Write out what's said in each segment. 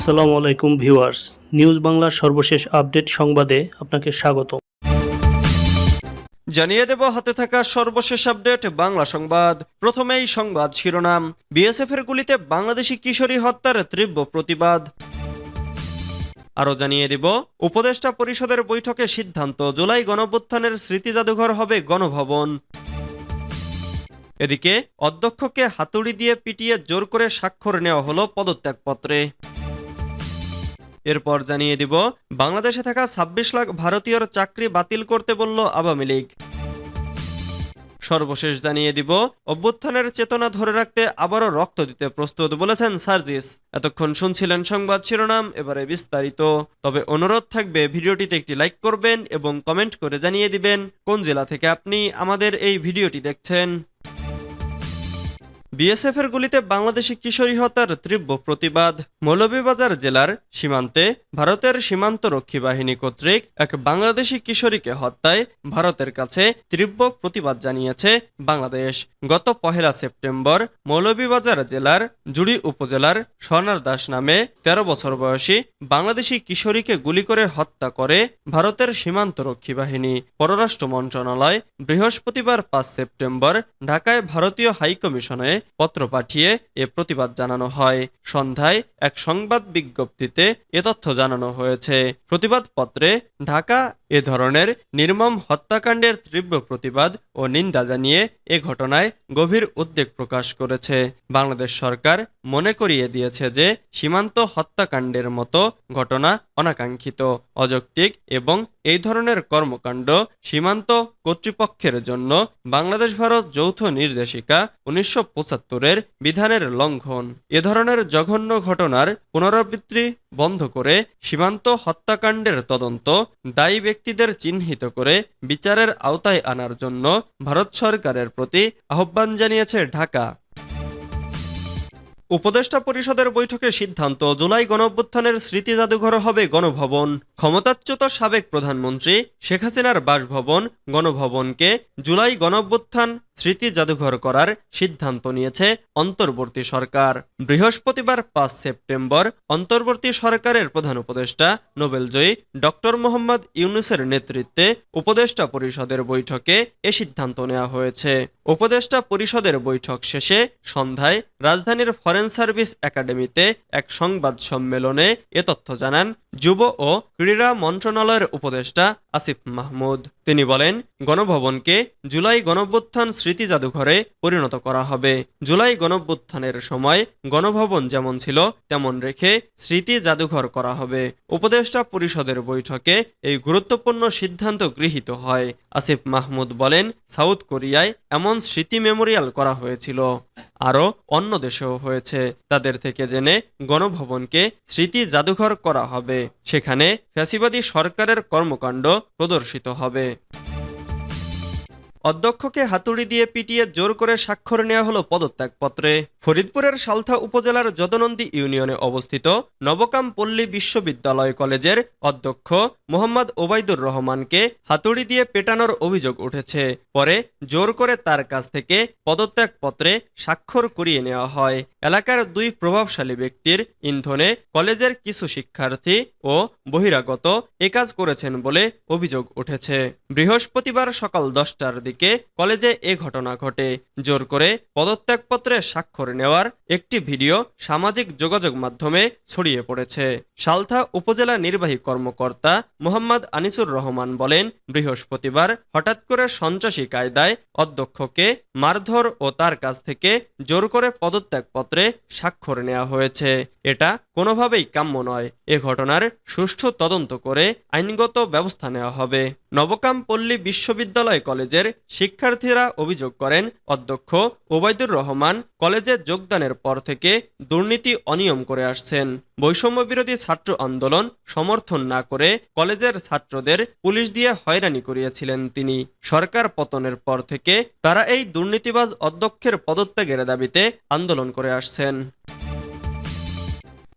আসসালামু আলাইকুম viewers. News বাংলার সর্বশেষ আপডেট সংবাদে আপনাকে স্বাগত। জানিয়ে দেব, হাতে থাকা সর্বশেষ আপডেট, বাংলা সংবাদ। প্রথমেই সংবাদ শিরোনাম। বিএসএফ এর গুলিতে বাংলাদেশি কিশোরী হত্যার তীব্র প্রতিবাদ। আরও জানিয়ে দিব, উপদেষ্টা পরিষদের বৈঠকে সিদ্ধান্ত, জুলাই গণঅভ্যুত্থানের স্মৃতি জাদুঘর হবে গণভবন। এদিকে, অধ্যক্ষকে হাতুড়ি দিয়ে পিটিয়ে জোর করে স্বাক্ষর নেওয়া হলো পদত্যাগপত্রে। এরপর জানিয়ে দিব, বাংলাদেশে থাকা ছাব্বিশ লাখ ভারতীয়র চাকরি বাতিল করতে বলল আওয়ামী লীগ। সর্বশেষ জানিয়ে দিব, অভ্যুত্থানের চেতনা ধরে রাখতে আবারও রক্ত দিতে প্রস্তুত বলেছেন সার্জিস। এতক্ষণ শুনছিলেন সংবাদ শিরোনাম, এবারে বিস্তারিত। তবে অনুরোধ থাকবে, ভিডিওটিতে একটি লাইক করবেন এবং কমেন্ট করে জানিয়ে দিবেন কোন জেলা থেকে আপনি আমাদের এই ভিডিওটি দেখছেন। বিএসএফ এর গুলিতে বাংলাদেশি কিশোরী হত্যার তীব্র প্রতিবাদ। মৌলভীবাজার জেলার সীমান্তে ভারতের সীমান্ত রক্ষী বাহিনী কর্তৃক এক বাংলাদেশি কিশোরীকে হত্যায় ভারতের কাছে তীব্র প্রতিবাদ জানিয়েছে বাংলাদেশ। গত পহেলা সেপ্টেম্বর মৌলভীবাজার জেলার জুড়ি উপজেলার স্বর্ণার দাস নামে ১৩ বছর বয়সী বাংলাদেশি কিশোরীকে গুলি করে হত্যা করে ভারতের সীমান্ত রক্ষী বাহিনী। পররাষ্ট্র মন্ত্রণালয় বৃহস্পতিবার পাঁচ সেপ্টেম্বর ঢাকায় ভারতীয় হাইকমিশনে পত্র পাঠিয়ে এ প্রতিবাদ জানানো হয়। সন্ধ্যায় এক সংবাদ বিজ্ঞপ্তিতে এ তথ্য জানানো হয়েছে। প্রতিবাদ পত্রে ঢাকা এ ধরনের নির্মম হত্যাকাণ্ডের তীব্র প্রতিবাদ ও নিন্দা জানিয়ে এ ঘটনায় গভীর উদ্বেগ প্রকাশ করেছে। বাংলাদেশ সরকার মনে করিয়ে দিয়েছে যে, সীমান্ত হত্যাকাণ্ডের মতো ঘটনা অনাকাঙ্ক্ষিত, অযৌক্তিক এবং এই ধরনের কর্মকাণ্ড সীমান্ত কর্তৃপক্ষের জন্য বাংলাদেশ ভারত যৌথ নির্দেশিকা উনিশশো পঁচাত্তরের বিধানের লঙ্ঘন। এ ধরনের জঘন্য ঘটনার পুনরাবৃত্তি বন্ধ করে সীমান্ত হত্যাকাণ্ডের তদন্ত দায়ী ব্যক্তিদের চিহ্নিত করে বিচারের আওতায় আনার জন্য ভারত সরকারের প্রতি আহ্বান জানিয়েছে ঢাকা। উপদেষ্টা পরিষদের বৈঠকে সিদ্ধান্ত, জুলাই গণঅভ্যুত্থানের স্মৃতি জাদুঘর হবে গণভবন। ক্ষমতাচ্যুত সাবেক প্রধানমন্ত্রী শেখ হাসিনার বাসভবন গণভবনকে জুলাই গণঅভ্যুত্থান স্মৃতি জাদুঘর করার সিদ্ধান্ত নিয়েছে অন্তর্বর্তী সরকার। বৃহস্পতিবার পাঁচ সেপ্টেম্বর অন্তর্বর্তী সরকারের প্রধান উপদেষ্টা, নোবেলজয়ী ডক্টর মোহাম্মদ ইউনুসের নেতৃত্বে উপদেষ্টা পরিষদের বৈঠকে এ সিদ্ধান্ত নেওয়া হয়েছে। উপদেষ্টা পরিষদের বৈঠক শেষে সন্ধ্যায় রাজধানীর ফরেন সার্ভিস একাডেমিতে এক সংবাদ সম্মেলনে এ তথ্য জানান যুব ও ক্রীড়া মন্ত্রণালয়ের উপদেষ্টা আসিফ মাহমুদ। তিনি বলেন, গণভবনকে জুলাই গণভ্যুত্থান স্মৃতি জাদুঘরে পরিণত করা হবে। জুলাই গণভ্যুত্থানের সময় গণভবন যেমন ছিল, তেমন রেখে স্মৃতি জাদুঘর করা হবে। উপদেষ্টা পরিষদের বৈঠকে এই গুরুত্বপূর্ণ সিদ্ধান্ত গৃহীত হয়। আসিফ মাহমুদ বলেন, সাউথ কোরিয়ায় এমন স্মৃতি মেমোরিয়াল করা হয়েছিল। আরও অন্য দেশেও হয়েছে। তাদের থেকে জেনে গণভবনকে স্মৃতি জাদুঘর করা হবে। সেখানে ফ্যাসিবাদী সরকারের কর্মকাণ্ড প্রদর্শিত হবে। অধ্যক্ষকে হাতুড়ি দিয়ে পিটিয়ে জোর করে স্বাক্ষর নেওয়া হলো পদত্যাগপত্রে। ফরিদপুরের সালথা উপজেলার যদনন্দী ইউনিয়নে অবস্থিত নবকাম পল্লী বিশ্ববিদ্যালয় কলেজের অধ্যক্ষ মোহাম্মদ ওবায়দুর রহমানকে হাতুড়ি দিয়ে পেটানোর অভিযোগ উঠেছে। পরে জোর করে তার কাছ থেকে পদত্যাগপত্রে স্বাক্ষর করিয়ে নেওয়া হয়। এলাকার দুই প্রভাবশালী ব্যক্তির ইন্ধনে কলেজের কিছু শিক্ষার্থী ও বহিরাগত এ কাজ করেছেন বলে অভিযোগ উঠেছে। বৃহস্পতিবার সকাল দশটার দিকে কলেজে এ ঘটনা ঘটে। জোর করে পদত্যাগপত্রে স্বাক্ষর নেওয়ার একটি ভিডিও সামাজিক যোগাযোগ মাধ্যমে ছড়িয়ে পড়েছে। সালথা উপজেলা নির্বাহী কর্মকর্তা মোহাম্মদ আনিসুর রহমান বলেন, বৃহস্পতিবার হঠাৎ করে সন্ত্রাসী কায়দায় অধ্যক্ষকে মারধর ও তার কাছ থেকে জোর করে পদত্যাগপত্রে স্বাক্ষর নেওয়া হয়েছে। এটা কোনোভাবেই কাম্য নয়। এ ঘটনার সুষ্ঠু তদন্ত করে আইনগত ব্যবস্থা নেওয়া হবে। নবকাম পল্লী বিশ্ববিদ্যালয় কলেজের শিক্ষার্থীরা অভিযোগ করেন, অধ্যক্ষ ওবায়দুর রহমান কলেজে যোগদানের পর থেকে দুর্নীতি অনিয়ম করে আসছেন। বৈষম্য বিরোধী ছাত্র আন্দোলন সমর্থন না করে কলেজের ছাত্রদের পুলিশ দিয়ে হয়রানি করিয়েছিলেন তিনি। সরকার পতনের পর থেকে তারা এই দুর্নীতিবাজ অধ্যক্ষের পদত্যাগের দাবিতে আন্দোলন করে আসছেন।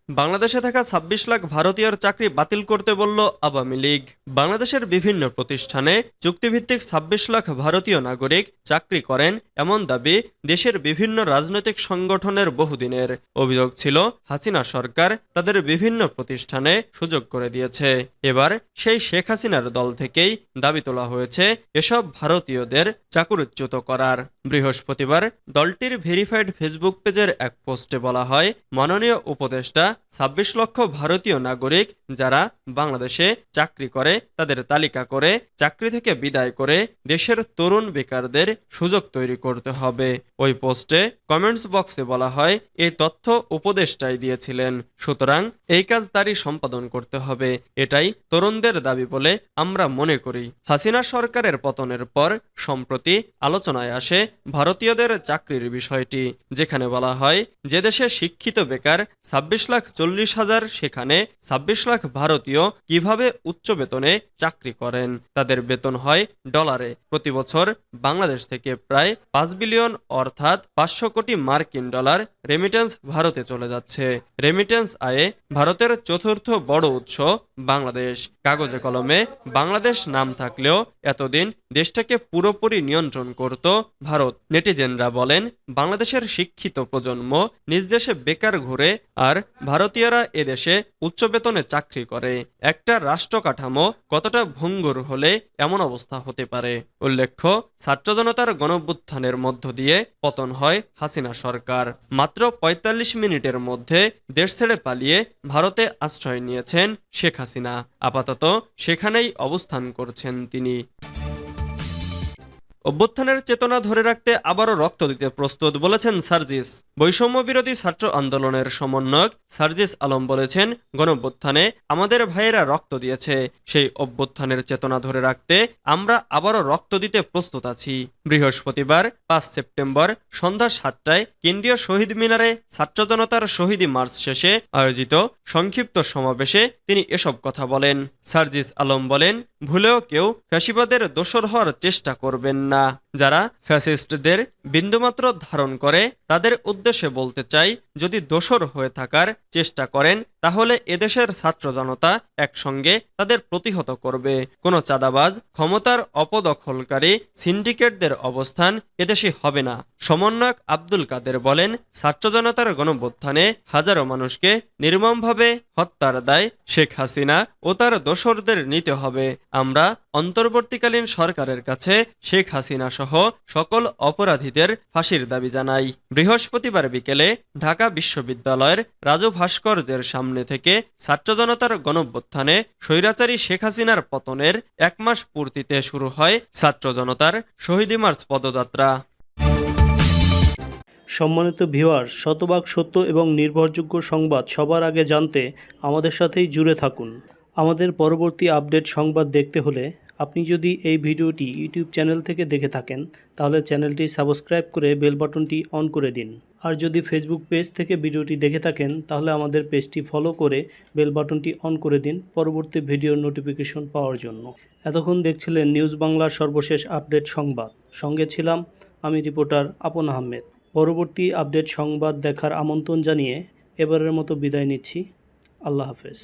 বাংলাদেশে থাকা ছাব্বিশ লাখ ভারতীয়র চাকরি বাতিল করতে বলল আওয়ামী লীগ। বাংলাদেশের বিভিন্ন প্রতিষ্ঠানে চুক্তিভিত্তিক ছাব্বিশ লাখ ভারতীয় নাগরিক চাকরি করেন এমন দাবি দেশের বিভিন্ন রাজনৈতিক সংগঠনের বহুদিনের। অভিযোগ ছিল, হাসিনা সরকার তাদের বিভিন্ন প্রতিষ্ঠানে সুযোগ করে দিয়েছে। এবার সেই শেখ হাসিনার দল থেকেই দাবি তোলা হয়েছে এসব ভারতীয়দের চাকুরিচ্যুত করার। বৃহস্পতিবার দলটির ভেরিফাইড ফেসবুক পেজের এক পোস্টে বলা হয়, মাননীয় উপদেষ্টা ছাব্বিশ লক্ষ ভারতীয় নাগরিক যারা বাংলাদেশে চাকরি করে, তাদের তালিকা করে, চাকরি থেকে বিদায় করে দেশের তরুণ বেকারদের সুযোগ তৈরি করতে হবে। ওই পোস্টে কমেন্টস বক্সে বলা হয়, এই তথ্য উপদেষ্টাই দিয়েছিলেন। সুতরাং এই কাজ তারই সম্পাদন করতে হবে। এটাই তরুণদের দাবি বলে আমরা মনে করি। হাসিনা সরকারের পতনের পর সম্প্রতি আলোচনায় আসে ভারতীয়দের চাকরির বিষয়টি, যেখানে বলা হয়, যে দেশে শিক্ষিত বেকার ছাব্বিশ লাখ চল্লিশ হাজার সেখানে ছাব্বিশ লাখ ভারতীয় কীভাবে উচ্চ বেতনে চাকরি করেন? তাদের বেতন হয় ডলারে। প্রতি বছর বাংলাদেশ থেকে প্রায় পাঁচ বিলিয়ন অর্থাৎ পাঁচশো কোটি মার্কিন ডলার রেমিটেন্স ভারতে চলে যাচ্ছে। রেমিটেন্স আয়ে ভারতের চতুর্থ বড় উৎস বাংলাদেশ। কাগজে কলমে বাংলাদেশ নাম থাকলেও এতদিন দেশটাকে পুরোপুরি নিয়ন্ত্রণ করত ভারত। নেটিজেনরা বলেন, বাংলাদেশের শিক্ষিত প্রজন্ম নিজ দেশে বেকার ঘুরে আর ভারতীয়রা এদেশে উচ্চ বেতনে চাকরি করে। একটা রাষ্ট্র কাঠামো কতটা ভঙ্গুর হলে এমন অবস্থা হতে পারে? উল্লেখ্য, ছাত্র জনতার গণভ্যুত্থানের মধ্য দিয়ে পতন হয় হাসিনা সরকার। মাত্র ৪৫ মিনিটের মধ্যে দেশ ছেড়ে পালিয়ে ভারতে আশ্রয় নিয়েছেন শেখ হাসিনা। আপাতত সেখানেই অবস্থান করছেন তিনি। অভ্যুত্থানের চেতনা ধরে রাখতে আবারও রক্ত দিতে প্রস্তুত বলেছেন সার্জিস। বৈষম্য বিরোধী ছাত্র আন্দোলনের সমন্বয়ক সার্জিস আলম বলেছেন, গণঅভ্যুত্থানে আমাদের ভাইয়েরা রক্ত দিয়েছে। সেই অভ্যুত্থানের চেতনা ধরে রাখতে আমরা আবারও রক্ত দিতে প্রস্তুত আছি। বৃহস্পতিবার, পাঁচ সেপ্টেম্বর, সন্ধ্যা সাতটায় কেন্দ্রীয় শহীদ মিনারে ছাত্র জনতার শহীদী মার্চ শেষে আয়োজিত সংক্ষিপ্ত সমাবেশে তিনি এসব কথা বলেন। সার্জিস আলম বলেন, ভুলেও কেউ ফ্যাসিবাদের দোসর হওয়ার চেষ্টা করবেন না। যারা ফ্যাসিস্টদের বিন্দুমাত্র ধারণ করে, তাদের উদ্দেশ্যে বলতে চাই, যদি দোসর হয়ে থাকার চেষ্টা করেন, তাহলে এদেশের ছাত্র জনতা একসঙ্গে তাদের প্রতিহত করবে। কোনো চাঁদাবাজ, ক্ষমতার অপদখলকারী, সিন্ডিকেটদের অবস্থান এদেশে হবে না। সমন্বয়ক আব্দুল কাদের বলেন, ছাত্র জনতার গণভ্যুত্থানে হাজারো মানুষকে নির্মমভাবে হত্যার দায় শেখ হাসিনা ও তার দোসরদের নিতে হবে। আমরা অন্তর্বর্তীকালীন সরকারের কাছে শেখ হাসিনা সহ সকল অপরাধীদের ফাঁসির দাবি জানাই। বৃহস্পতিবার বিকেলে ঢাকা বিশ্ববিদ্যালয়ের রাজু ভাস্কর্যের সামনে থেকে ছাত্র জনতার গণভ্যুত্থানে স্বৈরাচারী শেখ হাসিনার পতনের এক মাস পূর্তিতে শুরু হয় ছাত্র জনতার শহীদি মার্চ পদযাত্রা। সম্মানিত ভিউয়ার শতভাগ সত্য এবং নির্ভরযোগ্য সংবাদ সবার আগে জানতে আমাদের সাথেই জুড়ে থাকুন। আমাদের পরবর্তী আপডেট সংবাদ দেখতে হলে আপনি যদি এই ভিডিওটি ইউটিউব চ্যানেল থেকে দেখে থাকেন, তাহলে চ্যানেলটি সাবস্ক্রাইব করে বেল বাটনটি অন করে দিন। আর যদি ফেসবুক পেজ থেকে ভিডিওটি দেখে থাকেন, তাহলে আমাদের পেজটি ফলো করে বেল বাটনটি অন করে দিন পরবর্তী ভিডিওর নোটিফিকেশন পাওয়ার জন্য। এতক্ষণ দেখছিলেন নিউজ বাংলার সর্বশেষ আপডেট সংবাদ। সঙ্গে ছিলাম আমি রিপোর্টার আপন আহমেদ। পরবর্তী আপডেট সংবাদ দেখার আমন্ত্রণ জানিয়ে এবারের মতো বিদায় নিচ্ছি। আল্লাহ হাফেজ।